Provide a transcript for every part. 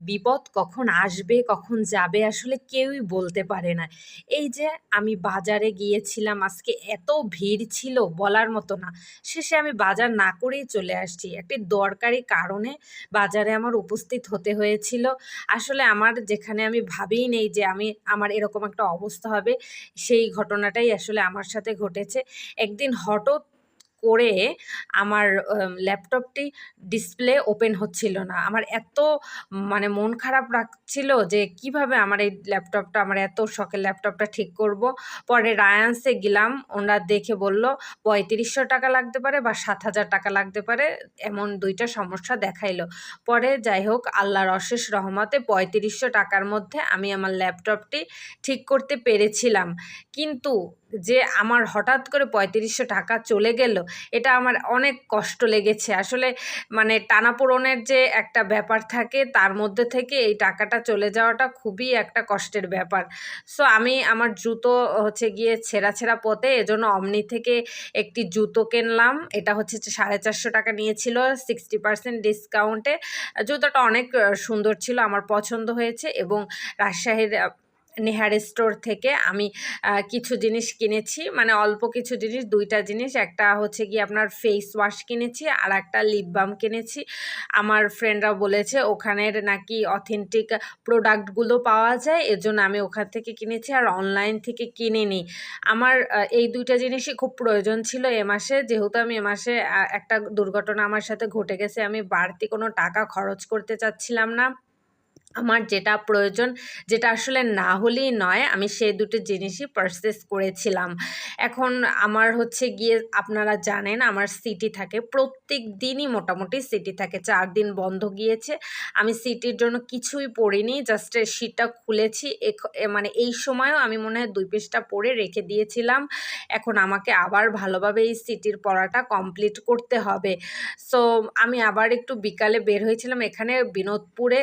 বিপদ কখন আসবে, কখন যাবে আসলে কেউই বলতে পারে না। এই যে আমি বাজারে গিয়েছিলাম, আজকে এত ভিড় ছিল বলার মতো না। শেষে আমি বাজার না করেই চলে আসছি। একটি দরকারি কারণে বাজারে আমার উপস্থিত হতে হয়েছিল। আসলে আমার যেখানে আমি ভাবিই নেই যে আমি, আমার এরকম একটা অবস্থা হবে। সেই ঘটনাটাই আসলে আমার সাথে ঘটেছে। একদিন হঠাৎ করে আমার ল্যাপটপটি ডিসপ্লে ওপেন হচ্ছিল না। আমার এত মানে মন খারাপ রাখছিল যে কীভাবে আমার এই ল্যাপটপটা আমার এত শখের ল্যাপটপটা ঠিক করব। পরে রায়ান্সে গেলাম, ওনারা দেখে বলল, পঁয়ত্রিশশো টাকা লাগতে পারে বা সাত হাজার টাকা লাগতে পারে। এমন দুইটা সমস্যা দেখাইলো। পরে যাই হোক, আল্লাহর অশেষ রহমতে পঁয়ত্রিশশো টাকার মধ্যে আমি আমার ল্যাপটপটি ঠিক করতে পেরেছিলাম। কিন্তু যে আমার হঠাৎ করে পঁয়ত্রিশশো টাকা চলে গেল এটা আমার অনেক কষ্ট লেগেছে। আসলে মানে টানাপোড়নের যে একটা ব্যাপার থাকে, তার মধ্যে থেকে এই টাকাটা চলে যাওয়াটা খুবই একটা কষ্টের ব্যাপার। সো আমি আমার জুতো হচ্ছে গিয়ে ছেঁড়া ছেঁড়া পথে এজন্য অমনি থেকে একটি জুতো কিনলাম। এটা হচ্ছে সাড়ে চারশো টাকা নিয়েছিল সিক্সটি পার্সেন্ট ডিসকাউন্টে জুতোটা অনেক সুন্দর ছিল, আমার পছন্দ হয়েছে এবং রাজশাহীর নেহার স্টোর থেকে আমি কিছু জিনিস কিনেছি। মানে অল্প কিছু জিনিস, দুইটা জিনিস। একটা হচ্ছে কি আপনার ফেস ওয়াশ কিনেছি, আর একটা লিপ বাম কিনেছি। আমার ফ্রেন্ডরা বলেছে, ওখানের নাকি অথেন্টিক প্রোডাক্টগুলো পাওয়া যায়। এর জন্য আমি ওখান থেকে কিনেছি, আর অনলাইন থেকে কিনে নিই আমার এই দুইটা জিনিসই খুব প্রয়োজন ছিল এ মাসে। যেহেতু আমি এ মাসে একটা দুর্ঘটনা আমার সাথে ঘটে গেছে, আমি বাড়তি কোনো টাকা খরচ করতে চাচ্ছিলাম না। আমার যেটা প্রয়োজন, যেটা আসলে না হলেই নয়, আমি সেই দুটো জিনিসই পারচেস করেছিলাম। এখন আমার হচ্ছে গিয়ে, আপনারা জানেন আমার সিটি থাকে প্রত্যেক দিনই মোটামুটি সিটি থাকে, চার দিন বন্ধ গিয়েছে। আমি সিটির জন্য কিছুই পড়িনি জাস্ট শীটটা খুলেছি মানে এই সময়ও আমি মনে হয় দুই পেজটা পড়ে রেখে দিয়েছিলাম। এখন আমাকে আবার ভালোভাবে এই সিটির পড়াটা কমপ্লিট করতে হবে। সো আমি আবার একটু বিকালে বের হয়েছিলাম এখানে বিনোদপুরে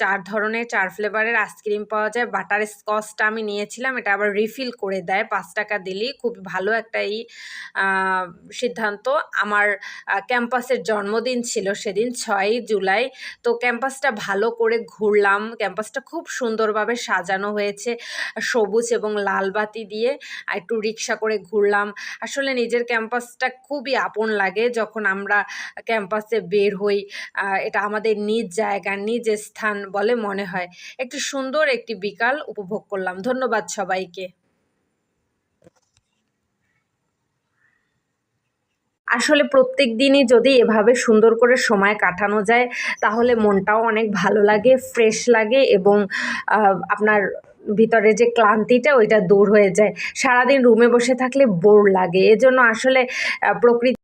চার ধরনের, চার ফ্লেভারের আইসক্রিম পাওয়া যায়। বাটার স্কচটা আমি নিয়েছিলাম, এটা আবার রিফিল করে দেয়, পাঁচ টাকা দিলেই। খুব ভালো একটা এই সিদ্ধান্ত। আমার ক্যাম্পাসের জন্মদিন ছিল সেদিন, ছয়ই জুলাই। তো ক্যাম্পাসটা ভালো করে ঘুরলাম। ক্যাম্পাসটা খুব সুন্দরভাবে সাজানো হয়েছে, সবুজ এবং লাল বাতি দিয়ে। একটু রিক্সা করে ঘুরলাম। আসলে নিজের ক্যাম্পাসটা খুবই আপন লাগে যখন আমরা ক্যাম্পাসে বের হই। এটা আমাদের নিজ জায়গা, নিজ স্থান বলে মনে হয়। একটি সুন্দর একটি বিকাল উপভোগ করলাম। ধন্যবাদ সবাইকে। আসলে প্রত্যেক দিনই যদি এভাবে সুন্দর করে সময় কাটানো যায়, তাহলে মনটাও অনেক ভালো লাগে ফ্রেশ লাগে এবং আপনার ভিতরে যে ক্লান্তিটা ওইটা দূর হয়ে যায়। সারাদিন রুমে বসে থাকলে বোর লাগে। এজন্য আসলে প্রকৃতি